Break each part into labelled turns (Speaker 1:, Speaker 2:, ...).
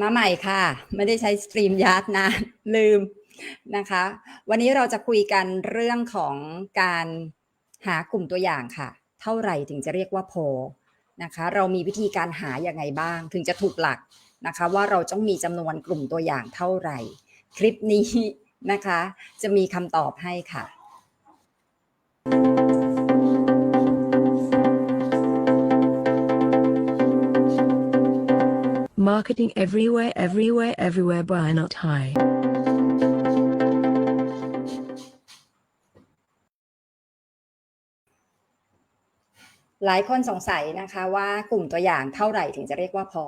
Speaker 1: มาใหม่ค่ะ ไม่ได้ใช้สตรีมยาร์ดนะ ลืมนะคะ วันนี้เราจะคุยกันเรื่องของการหากลุ่มตัวอย่างค่ะ เท่าไหร่ถึงจะเรียกว่าพอนะคะ เรามีวิธีการหาอย่างไงบ้าง ถึงจะถูกหลักนะคะ ว่าเราต้องมีจำนวนกลุ่มตัวอย่างเท่าไหร่ คลิปนี้นะคะ จะมีคำตอบให้ค่ะ
Speaker 2: Marketing everywhere, everywhere, everywhere by not high.
Speaker 1: หลายคนสงสัยนะคะว่ากลุ่มตัวอย่างเท่าไหร่ถึงจะเรียกว่าพอ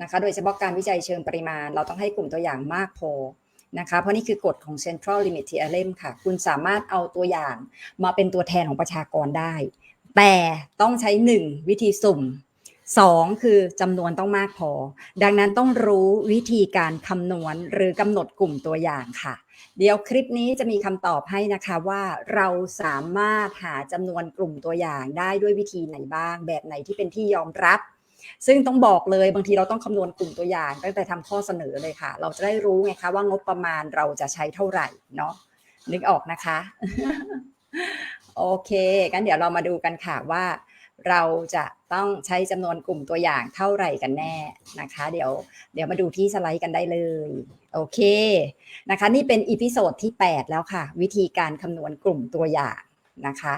Speaker 1: นะคะโดยเฉพาะการวิจัยเชิงปริมาณ เราต้องให้กลุ่มตัวอย่างมากพอนะคะเพราะนี่คือกฎของ Central Limit Theorem ค่ะ คุณสามารถเอาตัวอย่างมาเป็นตัวแทนของประชากรได้ แต่ต้องใช้ 1 วิธีสุ่ม 2คือจำนวนต้องมากพอ ดังนั้นต้องรู้วิธีการคำนวณหรือกำหนดกลุ่มตัวอย่างค่ะ เดี๋ยวคลิปนี้จะมีคำตอบให้นะคะว่าเราสามารถหาจำนวนกลุ่มตัวอย่างได้ด้วยวิธีไหนบ้าง แบบไหนที่เป็นที่ยอมรับ ซึ่งต้องบอกเลยบางทีเราต้องคำนวณกลุ่มตัวอย่างตั้งแต่ทำข้อเสนอเลยค่ะ เราจะได้รู้ไงคะว่างบประมาณเราจะใช้เท่าไหร่เนาะนึกออกนะคะ โอเคกันเดี๋ยวเรามาดูกันค่ะว่า เราจะต้องใช้จำนวนกลุ่มตัวอย่างเท่าไหร่กันแน่นะคะ เดี๋ยวเดี๋ยวมาดูที่สไลด์กันได้เลย โอเคนะคะ นี่เป็นอีพิโซดที่ 8 แล้วค่ะ วิธีการคำนวณกลุ่มตัวอย่างนะคะ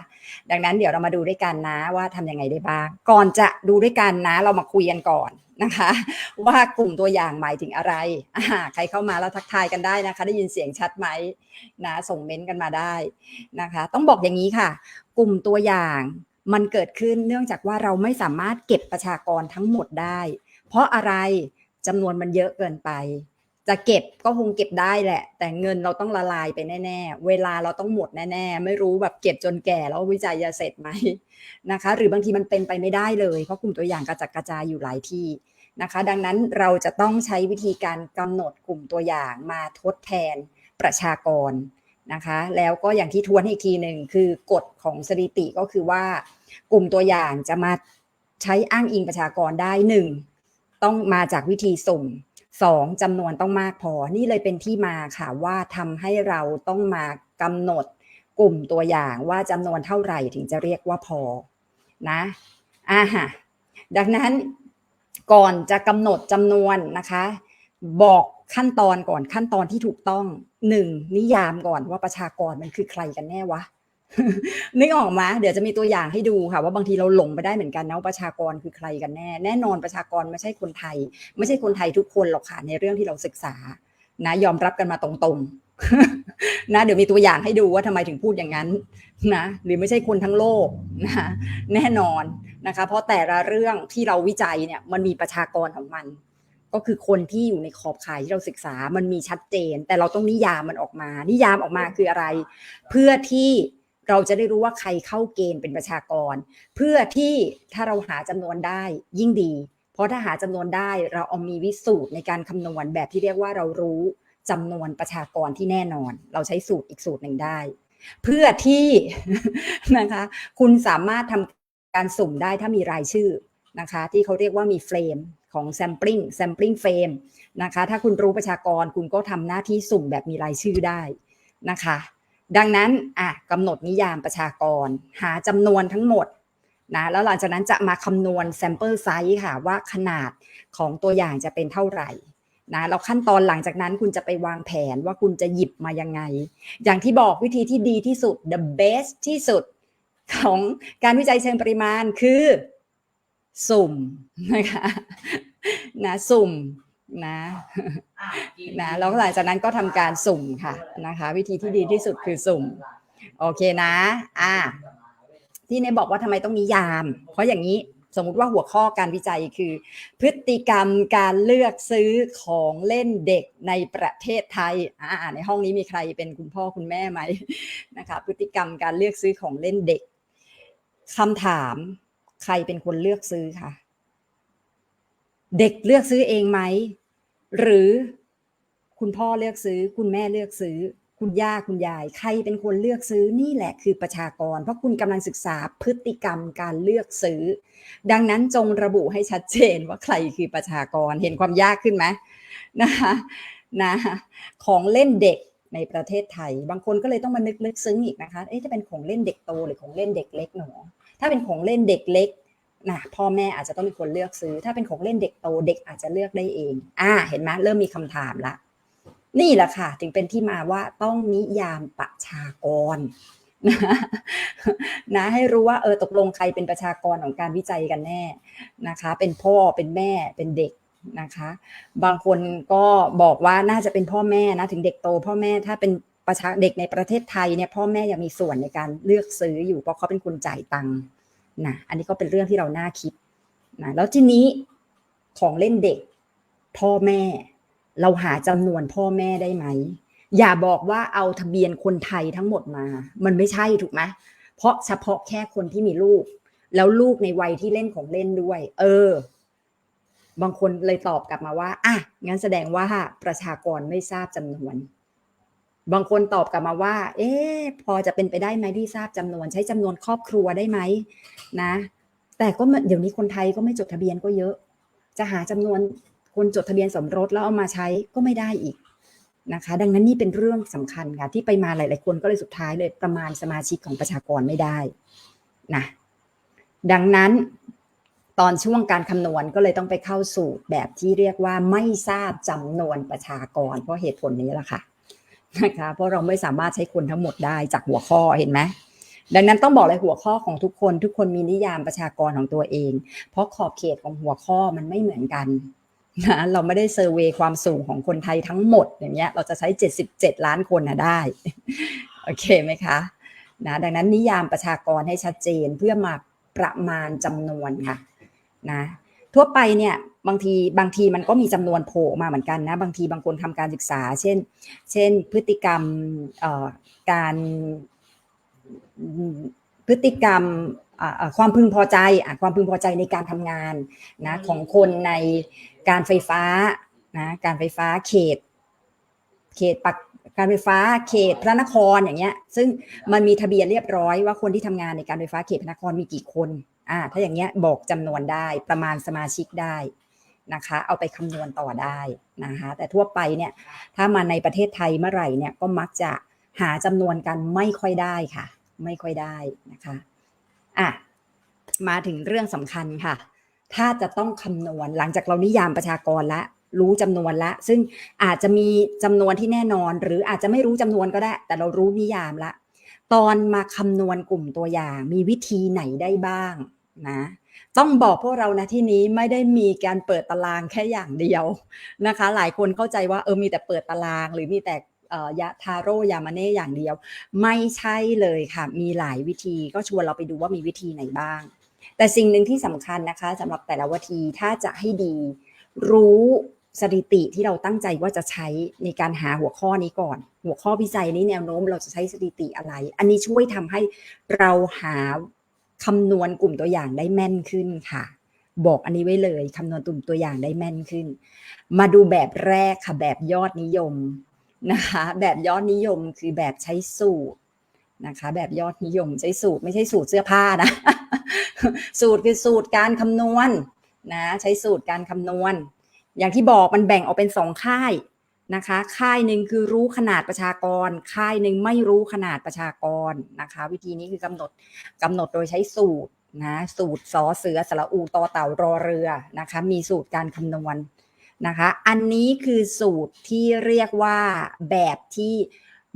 Speaker 1: ดังนั้นเดี๋ยวเรามาดูด้วยกันนะว่าทำยังไงได้บ้าง ก่อนจะดูด้วยกันนะ เรามาคุยกันก่อนนะคะ ว่ากลุ่มตัวอย่างหมายถึงอะไรใครเข้ามาแล้วทักทายกันได้นะคะ ได้ยินเสียงชัดไหมนะส่งเม้นต์กันมาได้นะคะ ต้องบอกอย่างนี้ค่ะ กลุ่มตัวอย่าง มันเกิดขึ้นเนื่องจากว่าเราไม่สามารถเก็บประชากรทั้งหมดได้ เพราะอะไรจำนวนมันเยอะเกินไป จะเก็บก็คงเก็บได้แหละ แต่เงินเราต้องละลายไปแน่ ๆ เวลาเราต้องหมดแน่ ๆ ไม่รู้แบบเก็บจนแก่แล้ววิจัยจะเสร็จไหมนะคะ หรือบางทีมันเป็นไปไม่ได้เลยเพราะกลุ่มตัวอย่างกระจัดกระจายอยู่หลายที่นะคะ ดังนั้นเราจะต้องใช้วิธีการกำหนดกลุ่มตัวอย่างมาทดแทนประชากรนะคะ แล้วก็อย่างที่ทวนอีกทีหนึ่งคือกฎของสถิติก็คือว่า กลุ่มตัวอย่างจะมาใช้อ้างอิงประชากรได้หนึ่งต้องมาจากวิธีสุ่มสองจำนวนต้องมากพอ นี่เลยเป็นที่มาค่ะว่าทำให้เราต้องมากำหนดกลุ่มตัวอย่างว่าจำนวนเท่าไหร่ถึงจะเรียกว่าพอนะอ่าฮะดังนั้นก่อนจะกำหนดจำนวนนะคะ บอกขั้นตอนก่อนขั้นตอนที่ถูกต้องหนึ่งนิยามก่อนว่าประชากรมันคือใครกันแน่วะ นึกออกมาเดี๋ยวจะมีตัวอย่างให้ดูค่ะ ว่าบางทีเราหลงไปได้เหมือนกันนะว่าประชากรคือใครกันแน่ แน่นอนประชากรไม่ใช่คนไทย ไม่ใช่คนไทยทุกคนหรอกค่ะในเรื่องที่เราศึกษา นะ ยอมรับกันมาตรงๆ นะ เดี๋ยวมีตัวอย่างให้ดูว่าทำไมถึงพูดอย่างนั้นนะหรือไม่ใช่คนทั้งโลกนะแน่นอนนะคะ เพราะแต่ละเรื่องที่เราวิจัยเนี่ยมันมีประชากรของมัน ก็คือคนที่อยู่ในขอบข่ายที่เราศึกษามันมีชัดเจน แต่เราต้องนิยามมันออกมา นิยามออกมาคืออะไร เพื่อที่ เราจะได้รู้ว่าใครเข้าเกณฑ์เป็นประชากร เพื่อที่ถ้าเราหาจำนวนได้ยิ่งดี เพราะถ้าหาจำนวนได้เราเอามีวิสูตรในการคำนวณแบบที่เรียกว่าเรารู้จำนวนประชากรที่แน่นอน เราใช้สูตรอีกสูตรหนึ่งได้ เพื่อที่นะคะ คุณสามารถทำการสุ่มได้ถ้ามีรายชื่อนะคะ ที่เขาเรียกว่ามีเฟรมของ sampling sampling frame นะคะ ถ้าคุณรู้ประชากรคุณก็ทำหน้าที่สุ่มแบบมีรายชื่อได้นะคะ ดังนั้นอะกำหนดนิยามประชากร หาจำนวนทั้งหมดนะแล้วหลังจากนั้นจะมาคำนวณ sample size ค่ะว่าขนาดของตัวอย่างจะเป็นเท่าไหร่นะแล้วขั้นตอนหลังจากนั้นคุณจะไปวางแผนว่าคุณจะหยิบมายังไง อย่างที่บอกวิธีที่ดีที่สุด the best ที่สุดของการวิจัยเชิงปริมาณคือ สุ่มนะคะนะสุ่ม นะนะแล้วหลังจากนั้นก็ทำการสุ่มค่ะนะคะ วิธีที่ดีที่สุดคือสุ่ม โอเคนะ อ่า ที่เนยบอกว่าทำไมต้องนิยาม เพราะอย่างนี้สมมุติว่าหัวข้อการวิจัยคือ พฤติกรรมการเลือกซื้อของเล่นเด็กในประเทศไทยอ่าในห้องนี้มีใครเป็นคุณพ่อคุณแม่ไหมนะคะ พฤติกรรมการเลือกซื้อของเล่นเด็กคำถามใครเป็นคนเลือกซื้อคะ เด็กเลือกซื้อเองไหม หรือคุณพ่อเลือกซื้อ คุณแม่เลือกซื้อ คุณย่าคุณยาย ใครเป็นคนเลือกซื้อนี่แหละคือประชากร เพราะคุณกำลังศึกษาพฤติกรรมการเลือกซื้อ ดังนั้นจงระบุให้ชัดเจนว่าใครคือประชากรเห็นความยากขึ้นไหมนะคะนะของเล่นเด็กในประเทศไทย บางคนก็เลยต้องมานึกลึกซึ้งอีกนะคะ เอ๊ะจะเป็นของเล่นเด็กโตหรือของเล่นเด็กเล็กหนอถ้าเป็นของเล่นเด็กเล็ก นะพ่อแม่อาจจะต้องเป็นคนเลือกซื้อ ถ้าเป็นของเล่นเด็กโตเด็กอาจจะเลือกได้เอง อ่า เห็นไหมเริ่มมีคำถามละ นี่แหละค่ะ ถึงเป็นที่มาว่าต้องนิยามประชากรนะนะให้รู้ว่าเออตกลงใครเป็นประชากรของการวิจัยกันแน่นะคะ เป็นพ่อเป็นแม่เป็นเด็กนะคะ บางคนก็บอกว่าน่าจะเป็นพ่อแม่นะถึงเด็กโต พ่อแม่ถ้าเป็นประชาเด็กในประเทศไทยเนี่ยพ่อแม่ยังมีส่วนในการเลือกซื้ออยู่เพราะเขาเป็นคนจ่ายตังค์ นะอันนี้ก็เป็นเรื่องที่เราน่าคิดนะแล้วทีนี้ของเล่นเด็ก พ่อแม่ เราหาจำนวนพ่อแม่ได้ไหม อย่าบอกว่าเอาทะเบียนคนไทยทั้งหมดมา มันไม่ใช่ถูกไหมเพราะเฉพาะแค่คนที่มีลูก แล้วลูกในวัยที่เล่นของเล่นด้วย เออ บางคนเลยตอบกลับมาว่าอะงั้นแสดงว่าประชากรไม่ทราบจำนวน บางคนตอบกลับมาว่า เอ๊ะพอจะเป็นไปได้ไหมที่ทราบจำนวน ใช้จำนวนครอบครัวได้ไหมนะ แต่ก็เดี๋ยวนี้คนไทยก็ไม่จดทะเบียนก็เยอะ จะหาจำนวนคนจดทะเบียนสมรสแล้วเอามาใช้ก็ไม่ได้อีกนะคะ ดังนั้นนี่เป็นเรื่องสำคัญค่ะที่ไปมาหลาย ๆ คนก็เลยสุดท้ายเลยประมาณสมาชิกของประชากรไม่ได้นะดังนั้นตอนช่วงการคำนวณก็เลยต้องไปเข้าสู่แบบที่เรียกว่าไม่ทราบจำนวนประชากรเพราะเหตุผลนี้แหละค่ะ นะคะเพราะเราไม่สามารถใช้คนทั้งหมดได้จากหัวข้อเห็นไหมดังนั้นต้องบอกเลยหัวข้อของทุกคนทุกคนมีนิยามประชากรของตัวเอง เพราะขอบเขตของหัวข้อมันไม่เหมือนกันนะเราไม่ได้เซอร์เวยความสูงของคนไทยทั้งหมดอย่างเงี้ยเราจะใช้ 77 ล้านคนนะได้โอเคไหมคะนะดังนั้นนิยามประชากรให้ชัดเจนเพื่อมาประมาณจำนวนค่ะนะทั่วไปเนี่ย บางทีบางทีมันก็มีจำนวนโผล่มาเหมือนกันนะ บางทีบางคนทำการศึกษา เช่น เช่น พฤติกรรมการพฤติกรรมความพึงพอใจความพึงพอใจในการทำงานนะของคนในการไฟฟ้านะการไฟฟ้าเขต เขตปักการไฟฟ้าเขตพระนครอย่างเงี้ย ซึ่งมันมีทะเบียนเรียบร้อยว่าคนที่ทำงานในการไฟฟ้าเขตพระนครมีกี่คนอ่าถ้าอย่างเงี้ยบอกจำนวนได้ประมาณสมาชิกได้ นะคะ เอาไปคำนวณต่อได้นะคะ แต่ทั่วไปเนี่ยถ้ามาในประเทศไทยเมื่อไหร่เนี่ยก็มักจะหาจำนวนกันไม่ค่อยได้ค่ะ ไม่ค่อยได้นะคะอะมาถึงเรื่องสำคัญค่ะ ถ้าจะต้องคำนวณหลังจากเรานิยามประชากรแล้วรู้จำนวนละ ซึ่งอาจจะมีจำนวนที่แน่นอน หรืออาจจะไม่รู้จำนวนก็ได้ แต่เรารู้นิยามละ ตอนมาคำนวณกลุ่มตัวอย่าง มีวิธีไหนได้บ้างนะ ต้องบอกพวกเรานะที่นี้ไม่ได้มีการเปิดตารางแค่อย่างเดียวนะคะ หลายคนเข้าใจว่าเออมีแต่เปิดตาราง หรือมีแต่ยะทาโร่ยามาเน่อย่างเดียว ไม่ใช่เลยค่ะ มีหลายวิธีก็ชวนเราไปดูว่ามีวิธีไหนบ้าง แต่สิ่งหนึ่งที่สำคัญนะคะสำหรับแต่ละวิธีถ้าจะให้ดี รู้สถิติที่เราตั้งใจว่าจะใช้ในการหาหัวข้อนี้ก่อน หัวข้อวิจัยนี้แนวโน้มเราจะใช้สถิติอะไร อันนี้ช่วยทำให้เราหา คำนวณกลุ่มตัวอย่างได้แม่นขึ้นค่ะ บอกอันนี้ไว้เลยคำนวณกลุ่มตัวอย่างได้แม่นขึ้น มาดูแบบแรกค่ะแบบยอดนิยมนะคะ แบบยอดนิยมคือแบบใช้สูตรนะคะ แบบยอดนิยมใช้สูตรไม่ใช่สูตรเสื้อผ้านะ สูตรคือสูตรการคำนวณนะใช้สูตรการคำนวณ อย่างที่บอกมันแบ่งออกเป็นสองค่าย นะคะ ค่ายหนึ่งคือรู้ขนาดประชากร ค่ายหนึ่งไม่รู้ขนาดประชากรนะคะ วิธีนี้คือกำหนดกำหนดโดยใช้สูตรนะสูตรสอเสือสระอูตอเต่ารอเรือนะคะ มีสูตรการคำนวณนะคะ อันนี้คือสูตรที่เรียกว่าแบบที่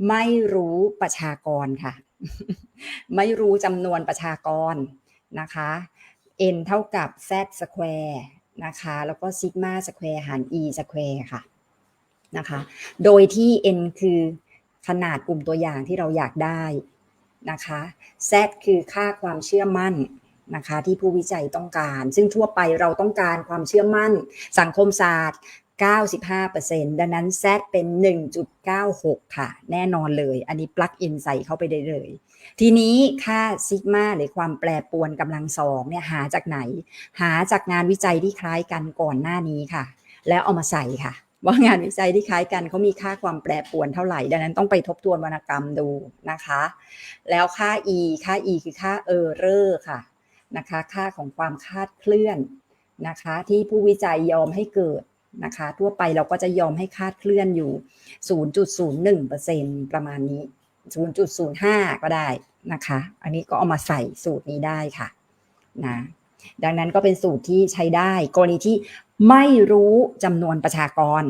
Speaker 1: ไม่รู้ประชากรค่ะ ไม่รู้จำนวนประชากรนะคะ n เท่ากับ z square นะคะ แล้วก็ซิกมาสแควร์หาร e สแควร์ค่ะ นะคะ โดยที่ n คือขนาดกลุ่มตัวอย่างที่เราอยากได้นะคะ z คือค่าความเชื่อมั่นนะคะที่ผู้วิจัยต้องการ ซึ่งทั่วไปเราต้องการความเชื่อมั่น สังคมศาสตร์ 95%ดังนั้น Z เป็น 1.96 ค่ะ แน่นอนเลย อันนี้ปลั๊กอินใส่เข้าไปได้เลย ทีนี้ค่าซิกมาหรือความแปรปรวนกำลังสองเนี่ยหาจากไหน หาจากงานวิจัยที่คล้ายกันก่อนหน้านี้ค่ะ แล้วเอามาใส่ค่ะ ว่างานวิจัยที่คล้ายกันเขามีค่าความแปรปรวนเท่าไหร่ ดังนั้นต้องไปทบทวนวรรณกรรมดูนะคะ แล้วค่า e ค่า e คือค่า error ค่ะนะคะ ค่าของความคาดเคลื่อนนะคะ ที่ผู้วิจัยยอมให้เกิดนะคะ ทั่วไปเราก็จะยอมให้คาดเคลื่อนอยู่ 0.01%ประมาณนี้ 0.05 ก็ได้นะคะ อันนี้ก็เอามาใส่สูตรนี้ได้ค่ะนะดังนั้นก็เป็นสูตรที่ใช้ได้ กรณีที่ ไม่รู้จำนวนประชากร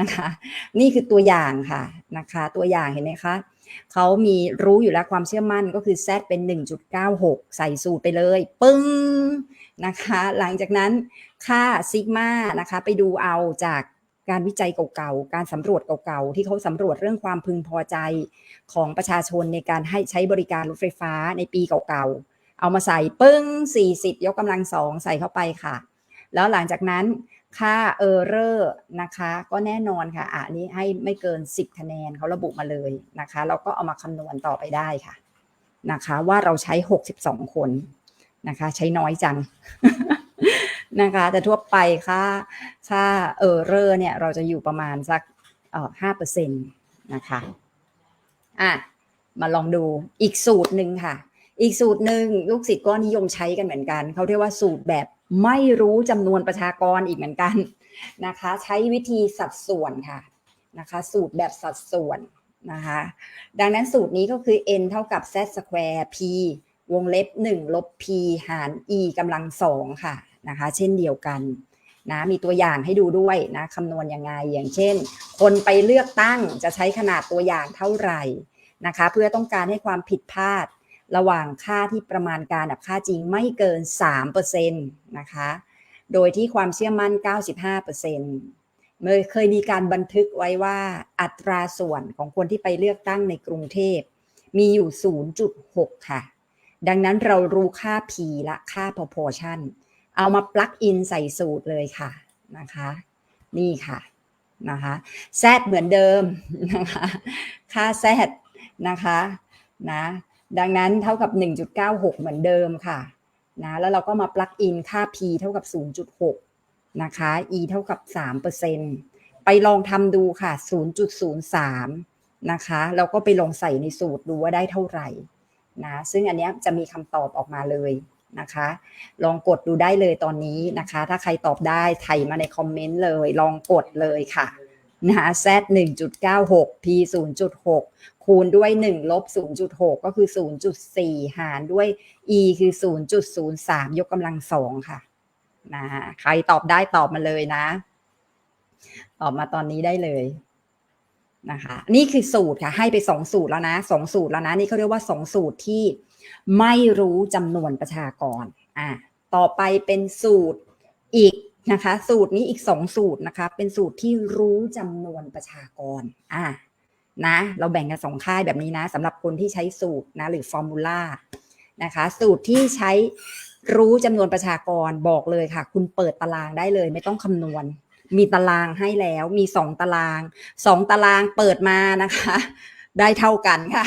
Speaker 1: นะคะ นี่คือตัวอย่างค่ะนะคะ ตัวอย่างเห็นไหมคะเขามีรู้อยู่แล้วความเชื่อมั่นก็คือ Z เป็น 1.96 ใส่สูตรไปเลย ปึ้งนะคะ หลังจากนั้นค่าซิกมานะคะ ไปดูเอาจากการวิจัยเก่าๆ การสำรวจเก่าๆ ที่เขาสำรวจเรื่องความพึงพอใจของประชาชนในการให้ใช้บริการรถไฟฟ้าในปีเก่าๆ เอามาใส่ปึ้ง 40 ยกกำลังสองใส่เข้าไปค่ะ แล้วหลังจากนั้น ค่าเออร์เรอร์นะคะ ก็แน่นอนค่ะอันนี้ให้ไม่เกิน 10 คะแนนเขาระบุมาเลยนะคะ เราก็เอามาคำนวณต่อไปได้ค่ะนะคะ ว่าเราใช้ 62 คนนะคะ ใช้น้อยจังนะคะ แต่ทั่วไปค่าค่าเออร์เรอร์เนี่ย เราจะอยู่ประมาณสักเอ่อห้าเปอร์เซ็นต์นะคะอะมาลองดูอีกสูตรหนึ่งค่ะ อีกสูตรหนึ่งลูกศิษย์ก็นิยมใช้กันเหมือนกัน เขาเรียกว่าสูตรแบบ ไม่รู้จำนวนประชากรอีกเหมือนกันนะคะ ใช้วิธีสัดส่วนค่ะนะคะ สูตรแบบสัดส่วนนะคะ ดังนั้นสูตรนี้ก็คือ n เท่ากับ z square p วงเล็บ 1 ลบ p หาร e กำลังสองค่ะนะคะ เช่นเดียวกันนะมีตัวอย่างให้ดูด้วยนะคำนวณยังไงอย่างเช่น คนไปเลือกตั้งจะใช้ขนาดตัวอย่างเท่าไหร่นะคะ เพื่อต้องการให้ความผิดพลาด ระหว่างค่าที่ประมาณการกับค่าจริงไม่เกิน 3%นะคะ โดยที่ความเชื่อมั่น 95%เมื่อเคยมีการบันทึกไว้ว่าอัตราส่วนของคนที่ไปเลือกตั้งในกรุงเทพ มีอยู่ 0.6 ค่ะ ดังนั้นเรารู้ค่า P และค่า proportion เอามา plug in ใส่สูตรเลยค่ะนะคะ นี่ค่ะนะคะ Z เหมือนเดิมนะคะ ค่า Z นะคะนะ ดังนั้นเท่ากับ 1.96 เหมือนเดิมค่ะนะแล้วเราก็มา plug in ค่า p เท่ากับ 0.6 นะคะ e เท่ากับ 3%ไปลองทำดูค่ะ 0.03 นะคะแล้วก็ไปลองใส่ในสูตรดูว่าได้เท่าไหร่นะซึ่งอันนี้จะมีคำตอบออกมาเลยนะคะ ลองกดดูได้เลยตอนนี้นะคะ ถ้าใครตอบได้ไถมาในคอมเมนต์เลย ลองกดเลยค่ะ นะ z 1.96 p 0.6 คูณด้วย 1 ลบ 0.6 ก็คือ 0.4 หารด้วย e คือ 0.03 ยกกำลังสองค่ะนะใครตอบได้ตอบมาเลยนะ ตอบมาตอนนี้ได้เลยนะคะนี่คือสูตรค่ะ ให้ไปสองสูตรแล้วนะสองสูตรแล้วนะ นี่เขาเรียกว่าสองสูตรที่ไม่รู้จำนวนประชากรอะต่อไปเป็นสูตรอีก นะคะ สูตรนี้อีกสองสูตรนะคะ เป็นสูตรที่รู้จำนวนประชากรอะนะ เราแบ่งกันสองค่ายแบบนี้นะสำหรับคนที่ใช้สูตรนะหรือฟอร์มูลานะคะ สูตรที่ใช้รู้จำนวนประชากรบอกเลยค่ะ คุณเปิดตารางได้เลย ไม่ต้องคำนวณ มีตารางให้แล้ว มีสองตารางสองตารางเปิดมานะคะ ได้เท่ากันค่ะ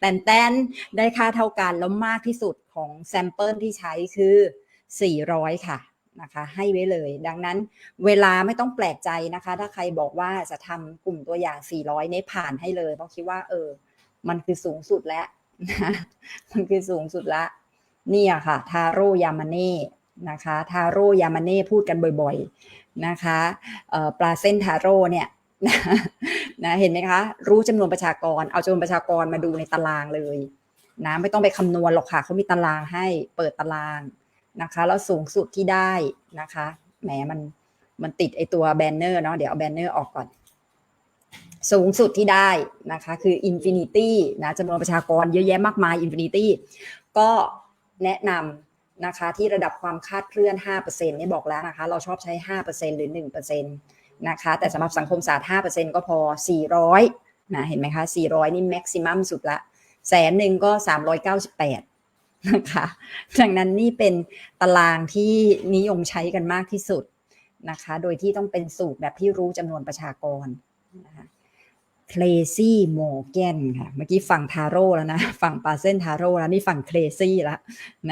Speaker 1: แต่แต้นได้ค่าเท่ากันแล้วมากที่สุดของแซมเปิลที่ใช้คือ 400 ค่ะ นะคะให้ไว้เลย ดังนั้นเวลาไม่ต้องแปลกใจนะคะ ถ้าใครบอกว่าจะทำกลุ่มตัวอย่าง 400 เนี่ยผ่านให้เลย เพราะคิดว่าเออ มันคือสูงสุดแล้วนะมันคือสูงสุดละเนี่ยค่ะ ทาโร่ยามาเน่นะคะ ทาโร่ยามาเน่พูดกันบ่อยๆนะคะปลาเส้นทาโร่เนี่ยนะเห็นไหมคะ รู้จำนวนประชากร เอาจำนวนประชากรมาดูในตารางเลยนะไม่ต้องไปคำนวณหรอกค่ะเขามีตารางให้เปิดตาราง นะคะแล้วสูงสุดที่ได้นะคะแหมมันมันติดไอตัวแบนเนอร์เนาะเดี๋ยวเอาแบนเนอร์ออกก่อน สูงสุดที่ได้นะคะ คือ Infinity นะจำนวนประชากรเยอะแยะมากมาย Infinity ก็แนะนำนะคะที่ระดับความคาดเคลื่อน5%เนี่บอกแล้วนะคะ เราชอบใช้ 5%หรือ 1%นะคะแต่สำหรับสังคมศาสตร์ 5%ก็พอ 400นะเห็นไหมคะ 400 นี่แม็กซิมัมสุดละแสนหนึ่งก็ 398 นะคะดังนั้นนี่เป็นตารางที่นิยมใช้กันมากที่สุดนะคะ โดยที่ต้องเป็นสูตรแบบที่รู้จำนวนประชากรนะคะเคลซี่โมแกนค่ะ เมื่อกี้ฝั่งทาโร่แล้วนะ ฝั่งปาเซนทาโร่แล้วนี่ฝั่งเคลซี่แล้ว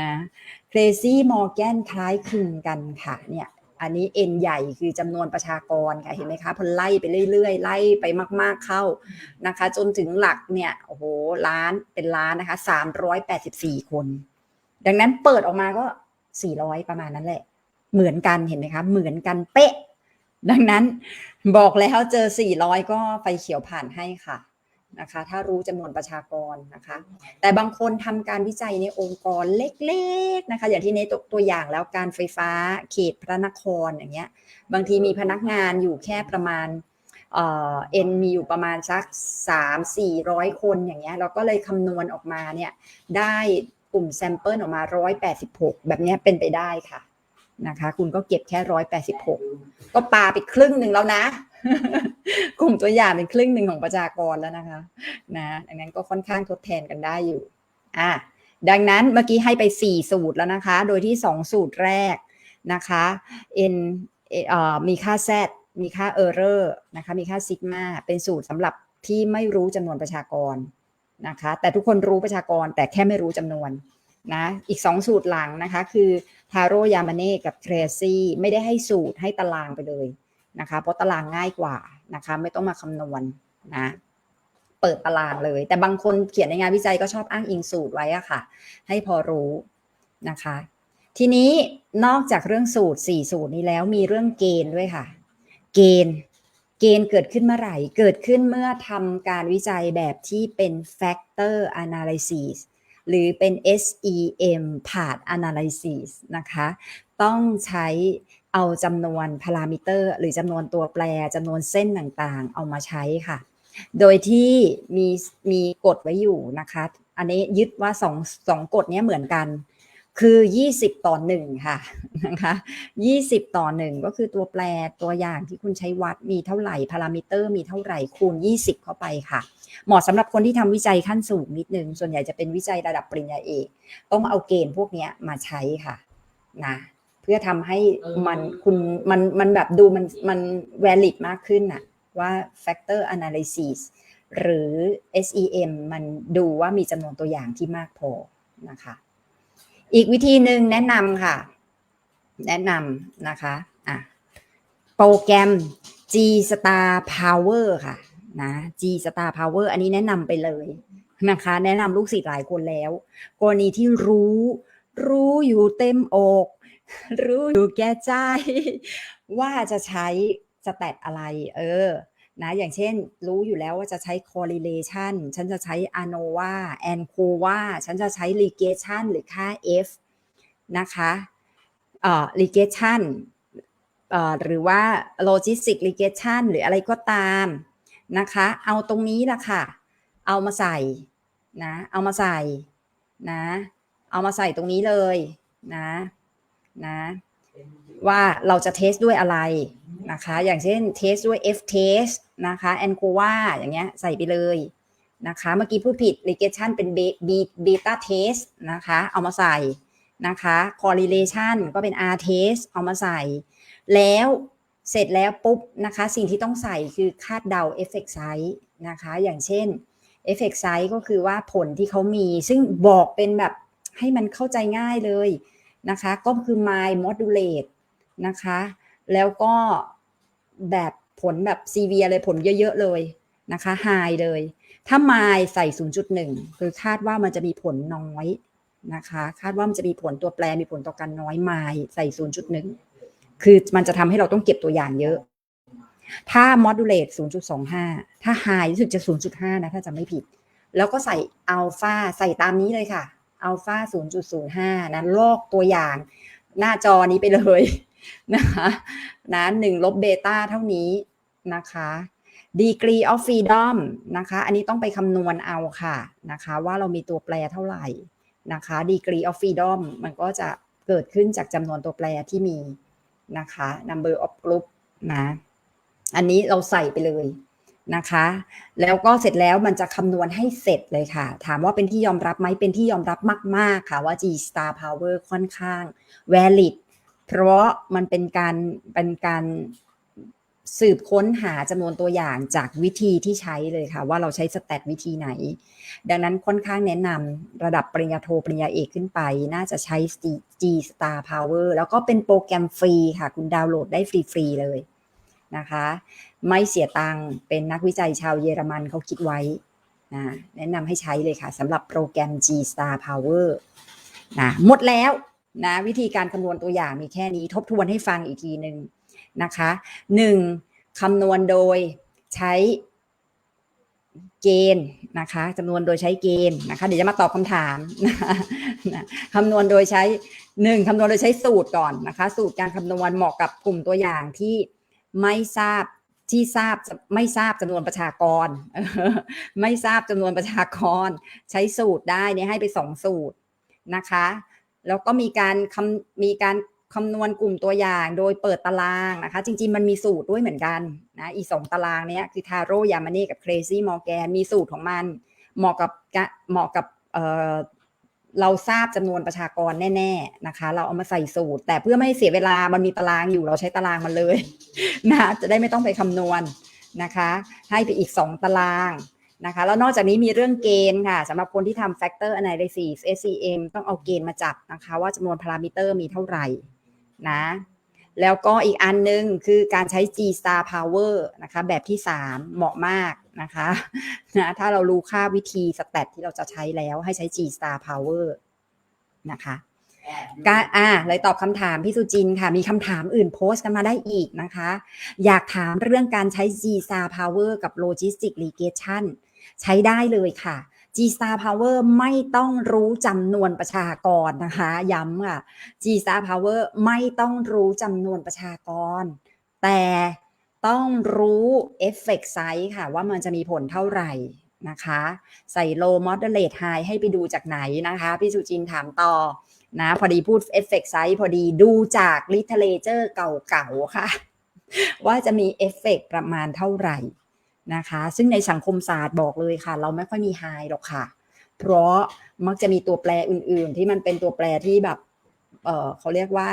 Speaker 1: นะ เคลซี่มแกนคล้ายคลึงกันค่ะเนี่ย อันนี้ N ใหญ่คือจำนวนประชากรค่ะเห็นไหมคะพอไล่ไปเรื่อยๆ ไล่ไปมาก ๆเข้านะคะ จนถึงหลักเนี่ยโอ้โหล้านเป็นล้านนะคะ384คน ดังนั้นเปิดออกมาก็400ประมาณนั้นแหละ เหมือนกันเห็นไหมคะ เหมือนกันเป๊ะ ดังนั้นบอกแล้วเจอ400ก็ไฟเขียวผ่านให้ค่ะ นะคะ ถ้ารู้จำนวนประชากรนะคะ แต่บางคนทำการวิจัยในองค์กรเล็กๆนะคะ อย่างที่ในตัวตัวอย่างแล้วการไฟฟ้าเขตพระนครอย่างเงี้ย บางทีมีพนักงานอยู่แค่ประมาณเอ็นมีอยู่ประมาณสักสามสี่ร้อยคนอย่างเงี้ยเราก็เลยคำนวณออกมาเนี่ยได้กลุ่มแซมเปิลออกมาร้อยแปดสิบหกแบบเนี้ยเป็นไปได้ค่ะนะคะ คุณก็เก็บแค่ร้อยแปดสิบหกก็ปาไปครึ่งหนึ่งแล้วนะ กลุ่มตัวอย่างเป็นครึ่งหนึ่งของประชากรแล้วนะคะนะดังนั้นก็ค่อนข้างทดแทนกันได้อยู่อะดังนั้นเมื่อกี้ให้ไป 4 สูตรแล้วนะคะ โดยที่ 2 สูตรแรกนะคะ n เอ่อมีค่า z มีค่า error นะคะ มีค่า sigma เป็นสูตรสำหรับที่ไม่รู้จำนวนประชากรนะคะ แต่ทุกคนรู้ประชากรแต่แค่ไม่รู้จำนวนนะ อีก 2 สูตรหลังนะคะ คือทาโร่ยามาเน่กับเครซี่ไม่ได้ให้สูตรให้ตารางไปเลย นะคะเพราะตารางง่ายกว่านะคะ ไม่ต้องมาคำนวณนะ เปิดตารางเลย แต่บางคนเขียนในงานวิจัยก็ชอบอ้างอิงสูตรไว้อะค่ะ ให้พอรู้นะคะ ทีนี้นอกจากเรื่องสูตร 4 สูตรนี้แล้วมีเรื่องเกณฑ์ด้วยค่ะ เกณฑ์ เกณฑ์เกิดขึ้นเมื่อไหร่ เกิดขึ้นเมื่อทำการวิจัยแบบที่เป็น factor analysis หรือเป็น SEM part analysis นะคะ ต้องใช้เอาจำนวนพารามิเตอร์ หรือจำนวนตัวแปรจำนวนเส้นต่างๆ เอามาใช้ค่ะ โดยที่มีมีกฎไว้อยู่นะคะ อันนี้ยึดว่าสองสองกฎนี้เหมือนกัน คือ 20 ต่อ1ค่ะนะคะ20 ต่อ 1 ก็คือตัวแปรตัวอย่างที่คุณใช้วัดมีเท่าไหร่พารามิเตอร์มีเท่าไหร่คูณ 20 เข้าไปค่ะ เหมาะสำหรับคนที่ทำวิจัยขั้นสูงนิดนึง ส่วนใหญ่จะเป็นวิจัยระดับปริญญาเอก ต้องเอาเกณฑ์พวกนี้มาใช้ค่ะนะ พื่อทำให้มันคุณมันมันแบบดูมันมัน valid มากขึ้นน่ะว่า factor analysis หรือ SEM มันดูว่ามีจำนวนตัวอย่างที่มากพอนะคะ อีกวิธีหนึ่งแนะนำค่ะ แนะนำนะคะอะโปรแกรม G Star Power ค่ะนะ G Star Power อันนี้แนะนำไปเลยนะคะ แนะนำลูกศิษย์หลายคนแล้ว กรณีที่รู้รู้อยู่เต็มอก รู้อยู่แก่ใจ ว่าจะใช้สแตทอะไร เออ นะ อย่างเช่น รู้อยู่แล้วว่าจะใช้ correlation ฉันจะใช้ ANOVA ANCOVA ฉันจะใช้ ligation หรือค่า F นะคะเอ่อ ligation เอ่อหรือว่า logistic ligation หรืออะไรก็ตามนะคะ เอาตรงนี้ละค่ะ เอามาใส่นะ เอามาใส่นะ เอามาใส่ตรงนี้เลยนะ นะว่าเราจะเทสด้วยอะไรนะคะ อย่างเช่นเทสด้วย F test นะคะ a n c o v a อย่างเงี้ยใส่ไปเลยนะคะ เมื่อกี้พูดผิด regression เป็น beta test นะคะ เอามาใส่นะคะ correlation ก็เป็น R test เอามาใส่ แล้วเสร็จแล้วปุ๊บนะคะ สิ่งที่ต้องใส่คือคาดเดา effect size นะคะ อย่างเช่น effect size ก็คือว่าผลที่เขามี ซึ่งบอกเป็นแบบให้มันเข้าใจง่ายเลย นะคะ ก็คือ my modulate นะคะ แล้วก็แบบผลแบบ severe เลยผลเยอะ ๆ เลยนะคะ high เลย ถ้า my ใส่ 0.1 คือคาดว่ามันจะมีผลน้อยนะคะ คาดว่ามันจะมีผลตัวแปรมีผลต่อกันน้อย my ใส่ 0.1 คือมันจะทำให้เราต้องเก็บตัวอย่างเยอะ ถ้า modulate 0.25 ถ้า high รู้สึกจะ 0.5 นะ ถ้าจะไม่ผิด แล้วก็ใส่ alpha ใส่ตามนี้เลยค่ะ alpha 0.05 นะลอกตัวอย่างหน้าจอนี้ไปเลยนะคะนะหนึ่งลบเบต้าเท่านี้นะคะ degree of freedom นะคะ อันนี้ต้องไปคำนวณเอาค่ะนะคะ ว่าเรามีตัวแปรเท่าไหร่นะคะ degree of freedom มันก็จะเกิดขึ้นจากจำนวนตัวแปรที่มีนะคะ number of group นะ อันนี้เราใส่ไปเลย นะคะ แล้วก็เสร็จแล้วมันจะคำนวณให้เสร็จเลยค่ะ ถามว่าเป็นที่ยอมรับไหมเป็นที่ยอมรับมาก ๆ ค่ะว่า G star power ค่อนข้าง valid เพราะมันเป็นการเป็นการสืบค้นหาจำนวนตัวอย่างจากวิธีที่ใช้เลยค่ะ ว่าเราใช้สแตทวิธีไหน ดังนั้นค่อนข้างแนะนำระดับปริญญาโทปริญญาเอกขึ้นไป น่าจะใช้ G Star Power แล้วก็เป็นโปรแกรมฟรีค่ะ คุณดาวน์โหลดได้ฟรี ๆ เลย นะคะ ไม่เสียตังค์เป็นนักวิจัยชาวเยอรมันเขาคิดไว้นะแนะนำให้ใช้เลยค่ะสำหรับโปรแกรม G Star Power นะหมดแล้วนะวิธีการคำนวณตัวอย่างมีแค่นี้ทบทวนให้ฟังอีกทีหนึ่งนะคะหนึ่งคำนวณโดยใช้เกณฑ์นะคะจำนวนโดยใช้เกณฑ์นะคะเดี๋ยวจะมาตอบคำถามนะคะนะคำนวณโดยใช้หนึ่งคำนวณโดยใช้สูตรก่อนนะคะ สูตรการคำนวณเหมาะกับกลุ่มตัวอย่างที่ ไม่ทราบที่ทราบไม่ทราบจำนวนประชากร ไม่ทราบจำนวนประชากร ใช้สูตรได้เนี่ยให้ไปสองสูตรนะคะ แล้วก็มีการคำมีการคำนวณกลุ่มตัวอย่างโดยเปิดตารางนะคะ จริง ๆ มันมีสูตรด้วยเหมือนกันนะอีสองตารางเนี้ยคือทาโร่ยามานี่กับเครซี่มอร์แกนมีสูตรของมัน เหมาะกับเหมาะกับ เราทราบจำนวนประชากรแน่ๆนะคะ เราเอามาใส่สูตร แต่เพื่อไม่ให้เสียเวลามันมีตารางอยู่เราใช้ตารางมันเลยนะจะได้ไม่ต้องไปคำนวณนะคะ ให้ไปอีก 2 ตารางนะคะ แล้วนอกจากนี้มีเรื่องเกณฑ์ค่ะสำหรับคนที่ทำ factor analysis SCM ต้องเอาเกณฑ์มาจับนะคะ ว่าจำนวนพารามิเตอร์มีเท่าไหร่นะแล้วก็อีกอันนึงคือการใช้ G star power นะคะ แบบที่ 3 เหมาะมาก นะคะนะถ้าเรารู้ค่าวิธีสแตทที่เราจะใช้แล้วให้ใช้ G star power นะคะการอ่าเลยตอบคำถามพี่สุจินค่ะ มีคำถามอื่นโพสต์กันมาได้อีกนะคะ อยากถามเรื่องการใช้ G star power กับ logistic regression ใช้ได้เลยค่ะ G star power ไม่ต้องรู้จำนวนประชากรนะคะ ย้ำค่ะ G star power ไม่ต้องรู้จำนวนประชากร แต่ ต้องรู้ effect size ค่ะ ว่ามันจะมีผลเท่าไหร่นะคะ ใส่ low moderate high ให้ไปดูจากไหนนะคะ พี่สุจินถามต่อนะพอดีพูด effect size พอดีดูจาก literature เก่าๆ ค่ะ ว่าจะมีเอฟเฟกประมาณเท่าไหร่นะคะ ซึ่งในสังคมศาสตร์บอกเลยค่ะ เราไม่ค่อยมีไฮหรอกค่ะ เพราะมักจะมีตัวแปรอื่นๆ ที่มันเป็นตัวแปรที่แบบเออเขาเรียกว่า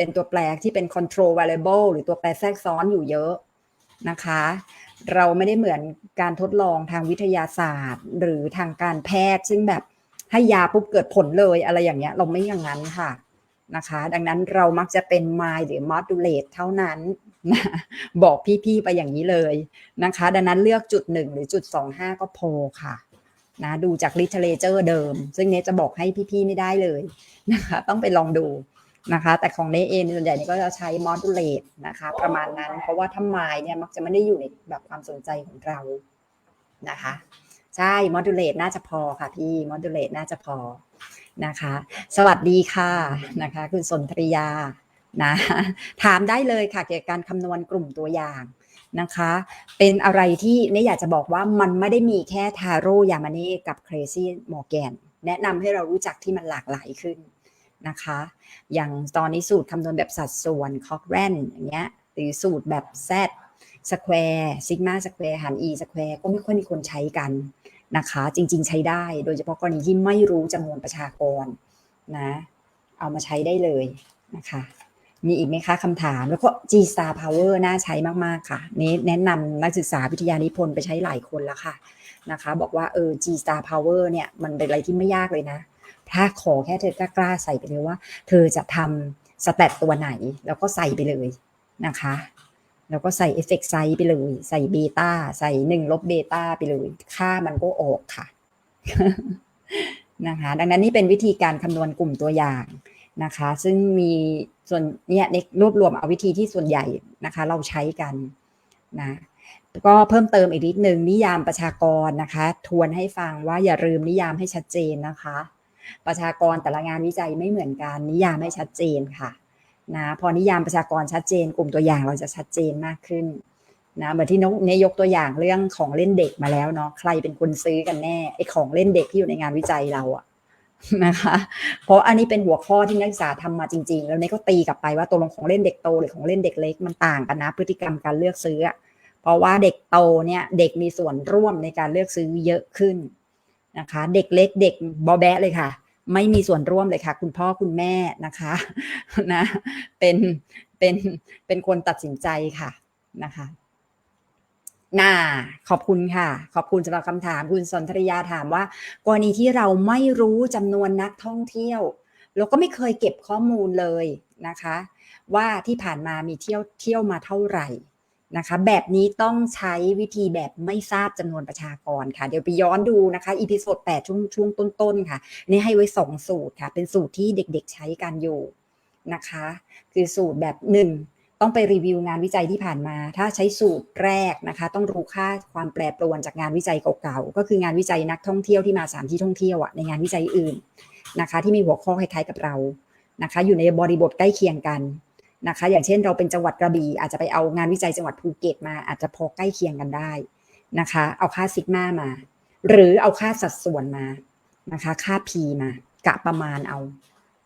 Speaker 1: เป็นตัวแปรที่เป็น control variable หรือตัวแปรแทรกซ้อนอยู่เยอะนะคะ เราไม่ได้เหมือนการทดลองทางวิทยาศาสตร์ หรือทางการแพทย์ ซึ่งแบบให้ยาปุ๊บเกิดผลเลยอะไรอย่างเงี้ยเราไม่อย่างนั้นค่ะนะคะ ดังนั้นเรามักจะเป็น mind หรือ modulate เท่านั้นนะบอกพี่ๆไปอย่างนี้เลยนะคะ ดังนั้นเลือกจุดหนึ่งหรือจุดสองห้าก็พอค่ะนะดูจาก literature เดิม ซึ่งเนยจะบอกให้พี่ๆไม่ได้เลยนะคะ ต้องไปลองดู นะคะ แต่ของเนเองส่วนใหญ่เนยก็จะใช้ modulate นะคะ ประมาณนั้น เพราะว่าถ้า mind เนี่ยมักจะไม่ได้อยู่ในแบบความสนใจของเรานะคะ ใช่ modulate น่าจะพอค่ะพี่ modulate น่าจะพอนะคะ สวัสดีค่ะนะคะ คุณสนธริยานะถามได้เลยค่ะเกี่ยวกับการคำนวณกลุ่มตัวอย่างนะคะ เป็นอะไรที่เนี่ยอยากจะบอกว่ามันไม่ได้มีแค่ทาโร่ยามานี่กับเครซี่มอร์แกนแนะนำให้เรารู้จักที่มันหลากหลายขึ้น นะคะ อย่างตอนนี้สูตรคำนวณแบบสัดส่วนคอกแรนอย่างเงี้ยหรือสูตรแบบ z สแควร์ซิกมาสแควร์หาร e สแควร์ก็ไม่ค่อยมีคนใช้กันนะคะ จริง ๆ ใช้ได้ โดยเฉพาะกรณีที่ไม่รู้จำนวนประชากรนะ เอามาใช้ได้เลยนะคะ มีอีกไหมคะคำถาม แล้วก็ G Star Power น่าใช้มาก ๆ ค่ะ นี้แนะนำนักศึกษาวิทยานิพนธ์ไปใช้หลายคนแล้วค่ะนะคะ บอกว่าเออ G Star Power เนี่ย มันเป็นอะไรที่ไม่ยากเลยนะ ถ้าขอแค่เธอกล้าๆใส่ไปเลยว่า เธอจะทำสแตตตัวไหน แล้วก็ใส่ไปเลยนะคะ แล้วก็ใส่เอฟเฟกไซไปเลย ใส่เบต้าใส่หนึ่งลบเบต้าไปเลย ค่ามันก็ออกค่ะนะคะดังนั้นนี่เป็นวิธีการคำนวณกลุ่มตัวอย่างนะคะ ซึ่งมีส่วนเนี่ยรวบรวมเอาวิธีที่ส่วนใหญ่นะคะ เราใช้กันนะก็เพิ่มเติมอีกนิดนึงนิยามประชากรนะคะ ทวนให้ฟังว่าอย่าลืมนิยามให้ชัดเจนนะคะ ประชากรแต่ละงานวิจัยไม่เหมือนกัน นิยามให้ชัดเจนค่ะนะพอนิยามประชากรชัดเจน กลุ่มตัวอย่างเราจะชัดเจนมากขึ้นนะเหมือนที่นกเนี่ยยกตัวอย่างเรื่องของเล่นเด็กมาแล้วเนาะใครเป็นคนซื้อกันแน่ไอของเล่นเด็กที่อยู่ในงานวิจัยเราอะนะคะ เพราะอันนี้เป็นหัวข้อที่นักศึกษาทำมาจริง ๆ แล้วเนี่ยก็ตีกลับไปว่าตัวลงของเล่นเด็กโตหรือของเล่นเด็กเล็กมันต่างกันนะ พฤติกรรมการเลือกซื้อเพราะว่าเด็กโตเนี่ยเด็กมีส่วนร่วมในการเลือกซื้อเยอะขึ้น นะคะ เด็กเล็กเด็กบอแบะเลยค่ะ ไม่มีส่วนร่วมเลยค่ะ คุณพ่อคุณแม่นะคะนะเป็นเป็นเป็นคนตัดสินใจค่ะนะคะน่าขอบคุณค่ะ ขอบคุณสำหรับคำถามคุณสนธริยาถามว่า กรณีที่เราไม่รู้จำนวนนักท่องเที่ยวเราก็ไม่เคยเก็บข้อมูลเลยนะคะ ว่าที่ผ่านมามีเที่ยวเที่ยวมาเท่าไหร่ นะคะแบบนี้ต้องใช้วิธีแบบไม่ทราบจำนวนประชากรค่ะ เดี๋ยวไปย้อนดูนะคะอีพิโซด8ช่วงช่วงต้นๆค่ะนี่ให้ไว้ 2 สูตรค่ะ เป็นสูตรที่เด็กๆใช้กันอยู่นะคะ คือสูตรแบบ 1 ต้องไปรีวิวงานวิจัยที่ผ่านมา ถ้าใช้สูตรแรกนะคะ ต้องรู้ค่าความแปรปรวนจากงานวิจัยเก่าๆก็คืองานวิจัยนักท่องเที่ยวที่มาสถานที่ท่องเที่ยวอะในงานวิจัยอื่นนะคะ ที่มีหัวข้อคล้ายๆกับเรานะคะ อยู่ในบริบทใกล้เคียงกัน นะคะ อย่างเช่นเราเป็นจังหวัดกระบี่อาจจะไปเอางานวิจัยจังหวัดภูเก็ตมาอาจจะพอใกล้เคียงกันได้นะคะ เอาค่าซิกมามา หรือเอาค่าสัดส่วนมานะคะ ค่า P มากะประมาณเอา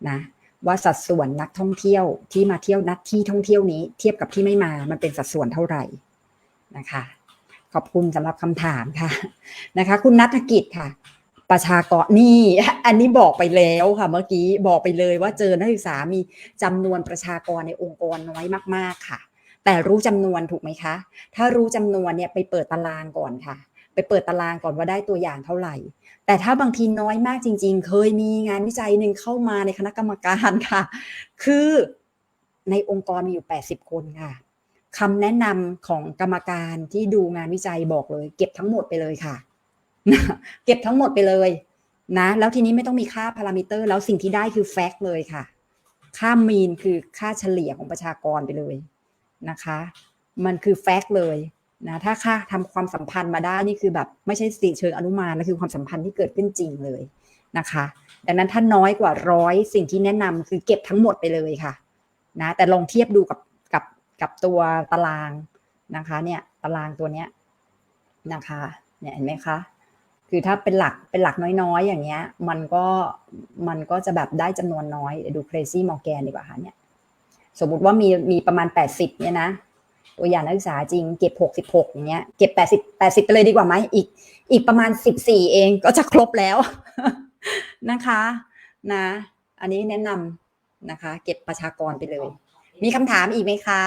Speaker 1: นะว่าสัดส่วนนักท่องเที่ยวที่มาเที่ยวนักที่ท่องเที่ยวนี้ เทียบกับที่ไม่มามันเป็นสัดส่วนเท่าไหร่นะคะ ขอบคุณสำหรับคำถามค่ะนะคะ คุณนัฐกิจค่ะ ประชากรนี่ อันนี้บอกไปแล้วค่ะ เมื่อกี้บอกไปเลยว่าเจอนักศึกษามีจำนวนประชากรในองค์กรน้อยมาก ๆค่ะ แต่รู้จำนวนถูกไหมคะ ถ้ารู้จำนวนเนี่ยไปเปิดตารางก่อนค่ะ ไปเปิดตารางก่อนว่าได้ตัวอย่างเท่าไหร่ แต่ถ้าบางทีน้อยมากจริง ๆ เคยมีงานวิจัยหนึ่งเข้ามาในคณะกรรมการค่ะ คือในองค์กรมีอยู่ 80 คนค่ะคำแนะนำของกรรมการที่ดูงานวิจัยบอกเลย เก็บทั้งหมดไปเลยค่ะ เก็บทั้งหมดไปเลยนะ แล้วทีนี้ไม่ต้องมีค่าพารามิเตอร์ แล้วสิ่งที่ได้คือแฟกต์เลยค่ะ ค่ามีนคือค่าเฉลี่ยของประชากรไปเลยนะคะ มันคือแฟกต์เลยนะถ้าค่าทำความสัมพันธ์มาได้นี่คือแบบไม่ใช่สิเชิงอนุมานนะคือความสัมพันธ์ที่เกิดขึ้นจริงเลยนะคะ ดังนั้นถ้าน้อยกว่าร้อยสิ่งที่แนะนำคือเก็บทั้งหมดไปเลยค่ะนะแต่ลองเทียบดูกับกับกับตัวตารางนะคะเนี่ยตารางตัวเนี้ยนะคะเนี่ยเห็นไหมคะ คือถ้าเป็นหลักเป็นหลักน้อยๆ อย่างเงี้ย มันก็มันก็จะแบบได้จำนวนน้อยดู crazy Morgan ดีกว่าค่ะเนี่ย สมมุติว่ามีมีประมาณ 80 เนี่ยนะ ตัวอย่างนักศึกษาจริงเก็บ 66 อย่างเงี้ย เก็บ 80 80 ไปเลยดีกว่าไหมอีก อีกประมาณ 14 เองก็จะครบแล้วนะคะนะ อันนี้แนะนำนะคะ เก็บประชากรไปเลย มีคำถามอีกไหมคะ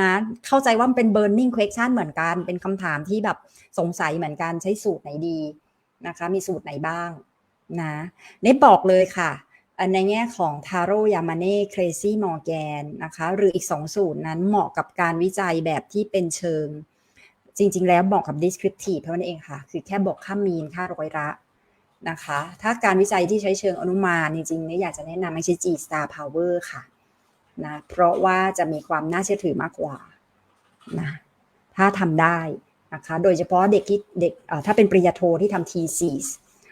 Speaker 1: นะเข้าใจว่ามันเป็น burning question เหมือนกันเป็นคำถามที่แบบสงสัยเหมือนกันใช้สูตรไหนดีนะคะ มีสูตรไหนบ้างนะเนตบอกเลยค่ะในแง่ของทาโร่ยามาเน่เครซี่มอร์แกนนะคะหรืออีก 2 สูตรนั้นเหมาะกับการวิจัยแบบที่เป็นเชิง จริง ๆ แล้วเหมาะกับ descriptive เท่านั้นเองค่ะ คือแค่บอกค่ามีนค่าร้อยละนะคะ ถ้าการวิจัยที่ใช้เชิงอนุมานจริงๆเนี่ยอยากจะแนะนำให้ใช้ G star power ค่ะ นะเพราะว่าจะมีความน่าเชื่อถือมากกว่านะถ้าทำได้นะคะโดยเฉพาะเด็กที่เด็กถ้าเป็นปริญญาโทที่ทำ thesis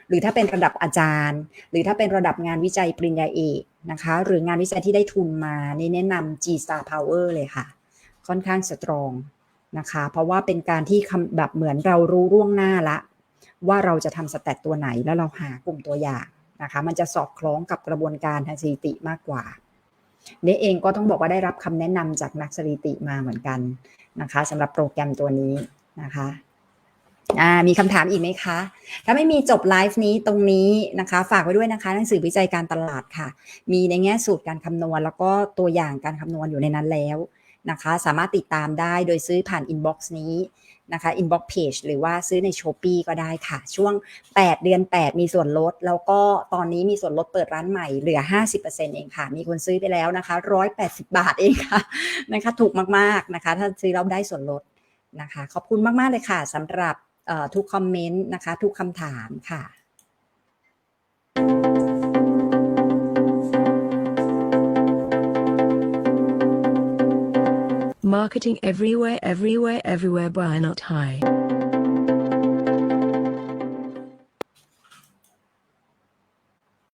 Speaker 1: หรือถ้าเป็นระดับอาจารย์ หรือถ้าเป็นระดับงานวิจัยปริญญาเอกนะคะหรืองานวิจัยที่ได้ทุนมานี่แนะนำ G Star Power เลยค่ะ ค่อนข้างสตรองนะคะเพราะว่าเป็นการที่แบบเหมือนเรารู้ร่วงหน้าละ ว่าเราจะทำสแตทตัวไหนแล้วเราหากลุ่มตัวอย่างนะคะมันจะสอดคล้องกับกระบวนการทางสถิติมากกว่า เนเองก็ต้องบอกว่าได้รับคำแนะนำจากนักสถิติมาเหมือนกันนะคะสำหรับโปรแกรมตัวนี้นะคะมีคำถามอีกไหมคะ ถ้าไม่มีจบไลฟ์นี้ตรงนี้นะคะ ฝากไว้ด้วยนะคะหนังสือวิจัยการตลาดค่ะ มีในแง่สูตรการคำนวณ แล้วก็ตัวอย่างการคำนวณอยู่ในนั้นแล้วนะคะ สามารถติดตามได้โดยซื้อผ่านอินบ็อกซ์นี้ นะคะอินบ็อกซ์เพจหรือว่าซื้อใน s h ป p e e ก็ได้ค่ะ ช่วง 8 เดือน 8 มีส่วนลด แล้วก็ตอนนี้มีส่วนลดเปิดร้านใหม่เหลือ 50%เองค่ะ มีคนซื้อไปแล้วนะคะ 180 บาทเองค่ะนะคะถูกมากๆนะคะ ถ้าซื้อเราได้ส่วนลดนะคะ ขอบคุณมาก ๆ เลยค่ะสำหรับทุกคอมเมนต์นะคะ ทุกคำถามค่ะ
Speaker 2: Marketing everywhere, everywhere, everywhere. Why not high?